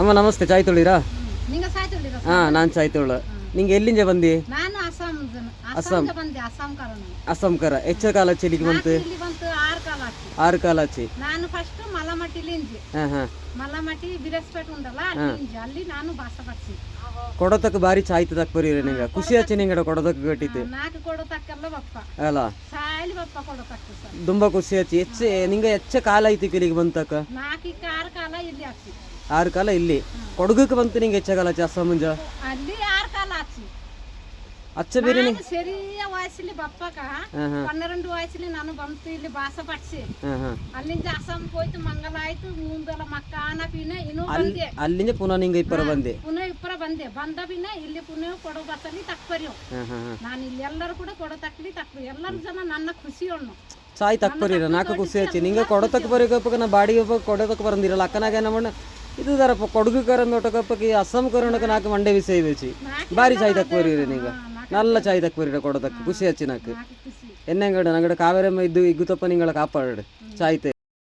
ಅಮ್ಮ ನಮಸ್ತೆ ಚಾಯ್ ತೊಳಿರಾ ಹಾಂ ನಾನು ಚಾಯ್ ತೊಳ ನಿಂಗೆ ಎಲ್ಲಿಂದ ಬಂದಿ? ಅಸ್ಸಾಂ ಅಸ್ಸಾಂ ಅಸ್ಸಾಂಕರ ಹೆಚ್ಚ ಕಾಲ ಚೆಲಿಗೆ ಬಂತು. ಆರು ಕಾಲ ಆಚೆ. ನಾನು ಫಸ್ಟ್ ಮಲಮಟ್ಟಿಲಿ ಇಂಜಿ ಹಾಂ ಹಾಂ. ಮಲಮಟ್ಟಿ ಬಿರಸ್ಪೇಟ್ ಉಂಡಲ್ಲ ಅಲ್ಲಿ ಇಂಜಿ ಅಲ್ಲಿ ನಾನು ಭಾಷ ಪಡಿಸಿ ಕೊಡೋತಕ್ಕ ಬಾರಿ ಚಾಯ್ ತಕ್ ಬರೀರಿ ನಿಂಗೆ ಖುಷಿ ಆಚೆ ನಿಂಗಡ ಕೊಡೋದಕ್ಕೆ ಕಟ್ಟಿತ್ತು ನಾಲ್ಕು ಕೊಡೋ ತಕ್ಕಲ್ಲ ಬಪ್ಪ ಅಲ್ಲ. ಸಾಯಲಿ ಬಪ್ಪ ಕೊಡೋ ತಕ್ಕ ಸರ್. ತುಂಬ ಖುಷಿ ಆಚೆ. ಹೆಚ್ಚು ನಿಂಗೆ ಹೆಚ್ಚ ಕಾಲ ಐತಿ ಇಲ್ಲಿಗೆ ಬಂತಕ್ಕ? ನಾಲ್ಕು ಆರು ಕಾಲ ಇಲ್ಲಿ ಆಚೆ. ಆರು ಕಾಲ ಇಲ್ಲಿ. ಕೊಡಗಕ್ಕೆ ಬಂತು ನಿಂಗೆ ಹೆಚ್ಚ ಕಾಲ ಆಚೆ ಅಸ್ಸಾಂ ಮುಂಜ? ಅಲ್ಲಿ ಆರು ಕಾಲ ಆಚಿ. ಅಚ್ಚ ಬೇರೆ ನಾನು ಸರಿಯ ವಯಸ್ಸಲ್ಲಿ ಬಪ್ಪಕ ಪನ್ನೆರಡು ವಯಸ್ಸಲ್ಲಿ ನಾನು ಬಂತು ಇಲ್ಲಿ ಬಾಸ ಹಾಂ ಅಲ್ಲಿಂದ ಅಸ್ಸಾಂ ಹೋಯ್ತು ಮಂಗಲ ಆಯ್ತು ಮುಂದೆಲ್ಲ ಮಕ್ಕಾನ ಪಿನ ಇನ್ನೂ ಬಂದೆ. ಅಲ್ಲಿಂದ ಪುನಃ ನಿಂಗೆ ಇಪ್ಪರ ಬಂದೆ. ಪುನಃ ಇಪ್ಪರ ಬಂದೆ. ಬಂದ ಪಿನ ಇಲ್ಲಿ ಪುನಃ ಕೊಡೋ ಹಾಂ ಹಾಂ ನಾನು ಇಲ್ಲಿ ಎಲ್ಲರೂ ಕೂಡ ಕೊಡೋ ತಕ್ಲಿ ತಕ್ಲಿ ಎಲ್ಲರೂ ಜನ ನನ್ನ ಖುಷಿ ಅಣ್ಣು ಚಾಯ್ ತಕ್ ಬರೀರ ನಾಲ್ಕು ಖುಷಿ ಹಚ್ಚಿ ನಿಂಗೆ ಕೊಡತಕ್ಕ ಬರೀಗಪ್ಪಗ ನಾ ಬಾಡಿಗೆ ಒಬ್ಬ ಕೊಡೋದಕ್ಕೆ ಬರಂದಿರಲ್ಲ ಅಕ್ಕನಾಗ ನಮ್ಮ ಇದು ದರಪ್ಪ ಕೊಡಗು ಕರ ನೋಟಕಪ್ಪಗೆ ಅಸ್ಸಾಂ ಕರೋಣಕ ನಾಲ್ಕು ಮಂಡೆ ವಿಷಯ ಬೇಚಿ ಬಾರಿ ಸಾಯ್ ತಕ್ ನೀಗ. ನಿಂಗೆ ನಲ್ಲ ಚಾಯ್ ತಕ್ ಬರೀರ ಕೊಡೋದಕ್ಕೆ ಖುಷಿ ಹಚ್ಚಿ ನಾಲ್ಕು ನಾಲ್ಕು ಖುಷಿ ಎನ್ನಂಗಡ ನಂಗಡ ಕಾವೇರಮ್ಮ ಇದ್ದು